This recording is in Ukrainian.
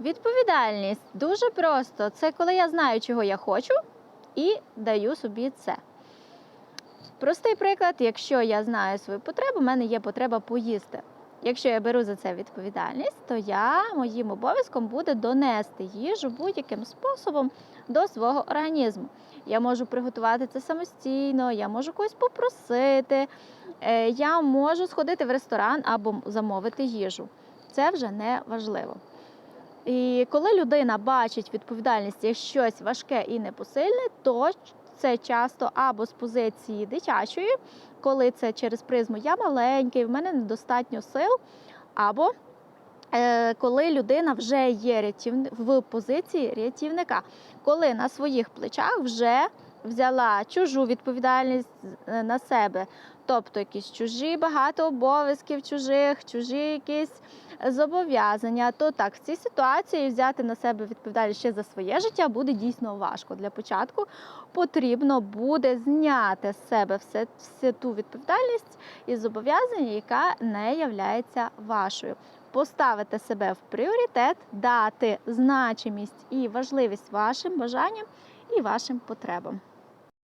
Відповідальність дуже просто. Це коли я знаю, чого я хочу, і даю собі це. Простий приклад, якщо я знаю свою потребу, в мене є потреба поїсти. Якщо я беру за це відповідальність, то я моїм обов'язком буде донести їжу будь-яким способом до свого організму. Я можу приготувати це самостійно, я можу когось попросити, е, я можу сходити в ресторан або замовити їжу. Це вже не важливо. І коли людина бачить відповідальність як щось важке і непосильне, то це часто або з позиції дитячої, коли це через призму я маленький, в мене недостатньо сил, або е, коли людина вже є рятів... в позиції рятівника, коли на своїх плечах вже взяла чужу відповідальність е, на себе, тобто якісь чужі багато обов'язків чужих, чужі якісь зобов'язання, то так в цій ситуації взяти на себе відповідальність ще за своє життя буде дійсно важко. Для початку потрібно буде зняти з себе все, всю ту відповідальність і зобов'язання, яка не являється вашою. Поставити себе в пріоритет, дати значимість і важливість вашим бажанням і вашим потребам.